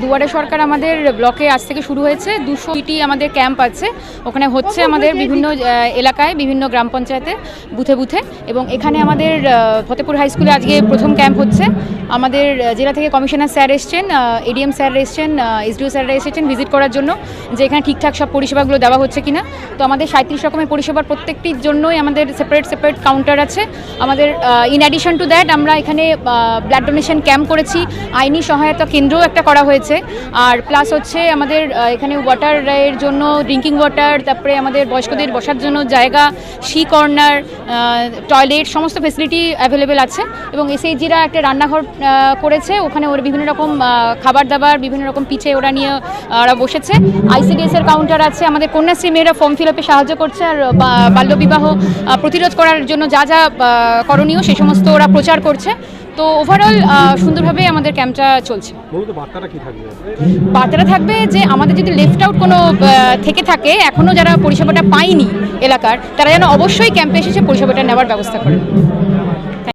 দুয়ারে সরকার আমাদের ব্লকে আজ থেকে শুরু হয়েছে। দুশো দুশোটি আমাদের ক্যাম্প আছে। ওখানে হচ্ছে আমাদের বিভিন্ন এলাকায় বিভিন্ন গ্রাম পঞ্চায়েতে বুথে বুথে। এবং এখানে আমাদের ফতেপুর হাই স্কুলে আজকে প্রথম ক্যাম্প হচ্ছে। আমাদের জেলা থেকে কমিশনার স্যার এসছেন এডিএম স্যার এসছেন এসডিও স্যাররা এসেছেন ভিজিট করার জন্য যে এখানে ঠিকঠাক সব পরিষেবাগুলো দেওয়া হচ্ছে কিনা। তো আমাদের সাঁত্রিশ রকমের পরিষেবার প্রত্যেকটির জন্যই আমাদের সেপারেট সেপারেট কাউন্টার আছে। আমাদের ইন অ্যাডিশন টু দ্যাট আমরা এখানে ব্লাড ডোনেশন ক্যাম্প করেছি। আইনি সহায়তা কেন্দ্রও একটা করা হয়েছে। আর প্লাস হচ্ছে আমাদের এখানে ওয়াটারের জন্য ড্রিঙ্কিং ওয়াটার তারপরে আমাদের বয়স্কদের বসার জন্য জায়গা শি কর্নার টয়লেট সমস্ত ফেসিলিটি অ্যাভেলেবেল আছে। এবং এসএইচজিরা একটা রান্নাঘর করেছে। ওখানে ওরা বিভিন্ন রকম খাবার দাবার বিভিন্ন রকম পিঠে ওরা নিয়ে ওরা বসেছে। আইসিডিএস এর কাউন্টার আছে। আমাদের কন্যাশ্রী মেয়েরা ফর্ম ফিল আপে সাহায্য করছে। আর বাল্যবিবাহ প্রতিরোধ করার জন্য যা যা করণীয় সে সমস্ত ওরা প্রচার করছে। তো ওভারঅল সুন্দরভাবে আমাদের ক্যাম্পটা চলছে। থাকবে। বার্তাটা থাকবে যে আমাদের যদি লেফট আউট কোনো থেকে থাকে, এখনও যারা পরিষেবাটা পায়নি এলাকার, তারা যেন অবশ্যই ক্যাম্পে এসেছে পরিষেবাটা নেওয়ার ব্যবস্থা করে।